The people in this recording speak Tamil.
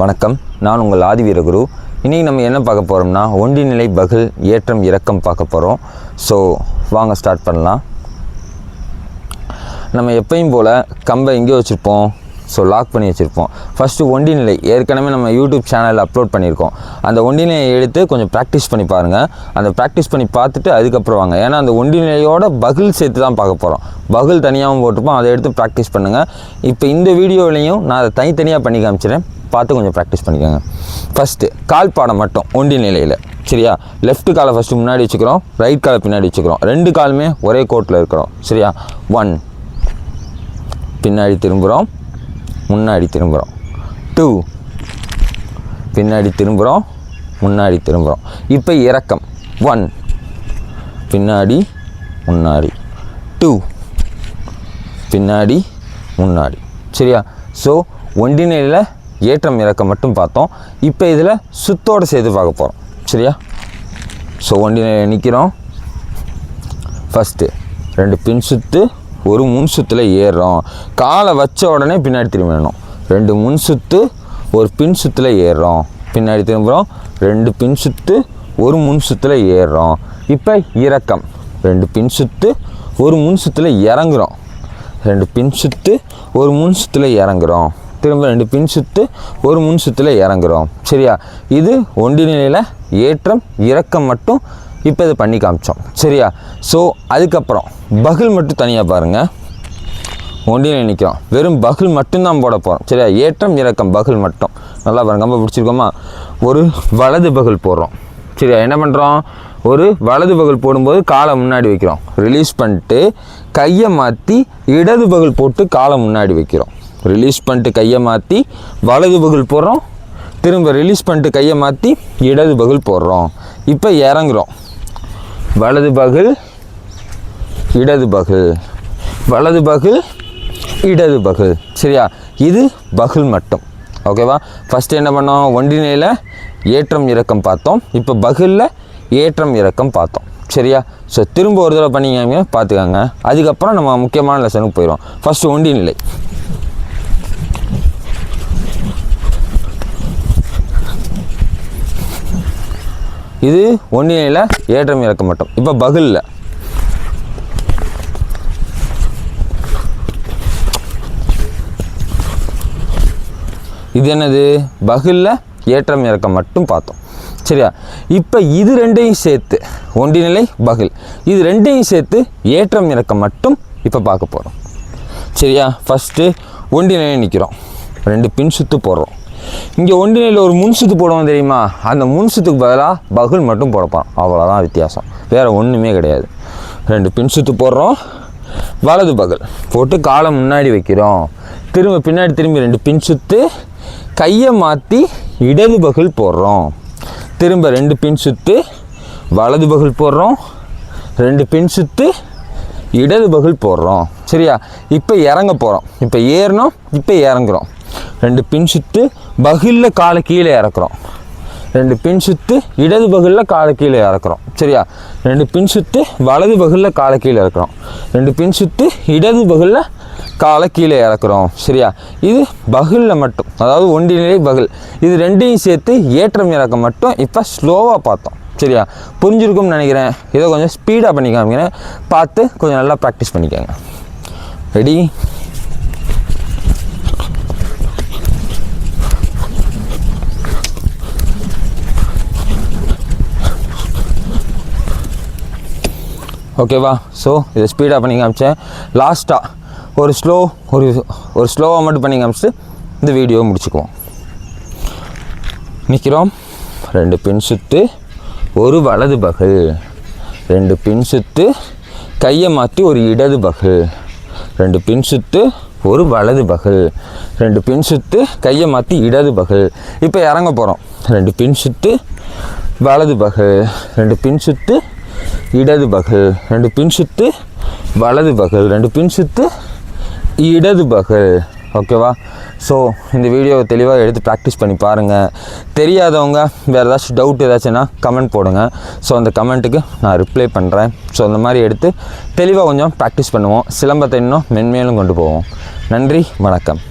வணக்கம். நான் உங்கள் ஆதிவீரகுரு இன்றைக்கி நம்ம என்ன பார்க்க போகிறோம்னா ஒன்றிநிலை பகில் ஏற்றம் இறக்கம் பார்க்க போகிறோம் ஸோ வாங்க ஸ்டார்ட் பண்ணலாம். நம்ம எப்பயும் போல் கம்பை எங்கே வச்சுருப்போம்? ஸோ லாக் பண்ணி வச்சுருப்போம். ஃபஸ்ட்டு ஒண்டிநிலை ஏற்கனவே நம்ம யூடியூப் சேனலில் அப்லோட் பண்ணியிருக்கோம். அந்த ஒண்டிநிலையை எடுத்து கொஞ்சம் ப்ராக்டிஸ் பண்ணி பாருங்கள் அந்த ப்ராக்டிஸ் பண்ணி பார்த்துட்டு அதுக்கப்புறம் வாங்க. ஏன்னா அந்த ஒண்டிநிலையோட பகில் சேர்த்து தான் பார்க்க போகிறோம் பகில் தனியாகவும் போட்டிருப்போம். அதை எடுத்து ப்ராக்டிஸ் பண்ணுங்கள் இப்போ இந்த வீடியோவிலையும் நான் அதை தனித்தனியாக பண்ணி காமிச்சிடுறேன். பார்த்து கொஞ்சம் ப்ராக்டிஸ் பண்ணிக்கோங்க. ஃபஸ்ட்டு கால் பாடம் மட்டும் ஒண்டி நிலையில். சரியா? லெஃப்ட் காலை ஃபஸ்ட்டு முன்னாடி வச்சுக்கிறோம் ரைட் காலை பின்னாடி வச்சுக்கிறோம். ரெண்டு காலுமே ஒரே கோட்டில் இருக்கிறோம். சரியா? ஒன் பின்னாடி திரும்புகிறோம் முன்னாடி திரும்புகிறோம் டூ பின்னாடி திரும்புகிறோம் முன்னாடி திரும்புகிறோம் இப்போ இறக்கம். ஒன் பின்னாடி முன்னாடி. டூ பின்னாடி முன்னாடி. சரியா? ஸோ ஒன்றிணையில் ஏற்றம் இறக்கம் மட்டும் பார்த்தோம். இப்போ இதில் சுத்தோடு சேர்த்து பார்க்க போகிறோம் சரியா? ஸோ வண்டி நிற்கிறோம் ஃபஸ்ட்டு ரெண்டு பின் சுத்து ஒரு முன் சுத்தில் ஏறுறோம். காலை வச்ச உடனே பின்னாடி திரும்பிடணும் ரெண்டு முன் சுத்து ஒரு பின் சுற்றில் ஏறுறோம். பின்னாடி திரும்புகிறோம் ரெண்டு பின் சுத்து ஒரு முன் சுத்தில் ஏறுறோம். இப்போ இறக்கம். ரெண்டு பின் சுத்து ஒரு முன் சுத்தில் இறங்குறோம். ரெண்டு பின் சுத்து ஒரு முன் சுத்தில் இறங்குறோம். திரும்ப ரெண்டு பின் சுற்று ஒரு முன் சுத்தில் இறங்குறோம். சரியா? இது ஒண்டி நிலையில் ஏற்றம் இறக்கம் மட்டும் இப்போ இதை பண்ணி காமிச்சோம். சரியா? ஸோ அதுக்கப்புறம் பகில் மட்டும் தனியாக பாருங்கள் ஒன்றிய நிற்கிறோம் வெறும் பகில் மட்டும்தான் போட போகிறோம் சரியா? ஏற்றம் இறக்கம் பகில் மட்டும். நல்லா பாருங்க. ரொம்ப பிடிச்சிருக்கோமா? ஒரு வலது பகில் போடுறோம். சரியா? என்ன பண்ணுறோம் ஒரு வலது பகல் போடும்போது காலை முன்னாடி வைக்கிறோம். ரிலீஸ் பண்ணிட்டு கையை மாற்றி இடது பகல் போட்டு காலை முன்னாடி வைக்கிறோம். ரிலீஸ் பண்ணிட்டு கையை மாற்றி வலது பகுல் போடுறோம். திரும்ப ரிலீஸ் பண்ணிட்டு கையை மாற்றி இடது பகுல் போடுறோம். இப்போ இறங்குறோம். வலது பகுல் இடது பகுல். வலது பகுல் இடது பகுல். சரியா? இது பகுல் மட்டும். ஓகேவா ஃபஸ்ட்டு என்ன பண்ணோம்? ஒன்றிணையில் ஏற்றம் இறக்கம் பார்த்தோம். இப்போ பகலில் ஏற்றம் இறக்கம் பார்த்தோம். சரியா? ஸோ திரும்ப ஒரு தடவை பண்ணிங்க பார்த்துக்கோங்க அதுக்கப்புறம் நம்ம முக்கியமான லெசனுக்கு போயிடும் ஃபஸ்ட்டு ஒன்றிநிலை இது ஒன்றிணையில் ஏற்றம் இறக்க மட்டும். இப்போ பகலில். இது என்னது? பகிலில் ஏற்றம் இறக்கம் மட்டும் பார்த்தோம். சரியா? இப்போ இது ரெண்டையும் சேர்த்து ஒன்றிநிலை பகில். இது ரெண்டையும் சேர்த்து ஏற்றம் இறக்கம் மட்டும் இப்போ பார்க்க போகிறோம் சரியா? ஃபஸ்ட்டு ஒன்றிநிலை நிற்கிறோம் ரெண்டு பின் சுற்று போடுறோம். இங்கே ஒன்றிணையில் ஒரு முன் சுத்து போடுவோம் தெரியுமா? அந்த முன் சுத்துக்கு பதிலாக பகுல் மட்டும் போடப்பான். அவ்வளோதான் வித்தியாசம். வேறு ஒன்றுமே கிடையாது. ரெண்டு பின் சுத்து போடுறோம். வலது பகல் போட்டு காலை முன்னாடி வைக்கிறோம். திரும்ப பின்னாடி திரும்பி ரெண்டு பின் சுத்து கையை மாற்றி இடது பகல் போடுறோம். திரும்ப ரெண்டு பின் சுத்து வலது பகல் போடுறோம். ரெண்டு பின் சுத்து இடது பகல் போடுறோம். சரியா? இப்போ இறங்க போகிறோம் இப்போ ஏறணும் இப்போ இறங்குறோம். ரெண்டு பின் சுத்து பகிலில் காலை கீழே இறக்குறோம். ரெண்டு பின் சுத்து இடது பகுலில் காலை கீழே இறக்குறோம். சரியா? ரெண்டு பின் சுத்து வலது பகுலில் காலை கீழே இறக்குறோம். ரெண்டு பின் சுத்து இடது பகுலில் காலை கீழே இறக்குறோம். சரியா? இது பகுலில் மட்டும். அதாவது ஒன்றிநிலை பகில். இது ரெண்டையும் சேர்த்து ஏற்றம் இறக்கம் மட்டும் இப்போ ஸ்லோவாக பார்த்தோம். சரியா? புரிஞ்சிருக்கும்னு நினைக்கிறேன். இதை கொஞ்சம் ஸ்பீடாக பண்ணி காமிக்கிறேன். பார்த்து கொஞ்சம் நல்லா ப்ராக்டிஸ் பண்ணிக்கோங்க. ரெடி ஓகேவா ஸோ இதை ஸ்பீடாக பண்ணி காமிச்சேன். லாஸ்ட்டாக ஒரு ஸ்லோ ஒரு ஒரு ஸ்லோவாக மட்டும் பண்ணி காமிச்சிட்டு இந்த வீடியோவை முடிச்சுக்குவோம். நிற்கிறோம் ரெண்டு பின் சுற்று ஒரு வலது பகல். ரெண்டு பின் சுத்து கையை மாற்றி ஒரு இடது பகல். ரெண்டு பின் சுற்று ஒரு வலது பகல். ரெண்டு பின் சுத்து கையை மாற்றி இடது பகல். இப்போ இறங்க போகிறோம் ரெண்டு பின் சுத்து வலது பகல். ரெண்டு பின் சுற்று இடது பகல் ரெண்டு பின் சுத்து வலது பகல் ரெண்டு பின் சுத்து இடது பகல். ஓகேவா ஸோ இந்த வீடியோவை தெளிவாக எடுத்து ப்ராக்டிஸ் பண்ணி பாருங்கள் தெரியாதவங்க வேறு ஏதாச்சும் டவுட் ஏதாச்சும்னா கமெண்ட் போடுங்க. ஸோ அந்த கமெண்ட்டுக்கு நான் ரிப்ளை பண்ணுறேன் ஸோ அந்த மாதிரி எடுத்து தெளிவாக கொஞ்சம் ப்ராக்டிஸ் பண்ணுவோம். சிலம்பத்தை இன்னும் மென்மேலும் கொண்டு போவோம். நன்றி வணக்கம்.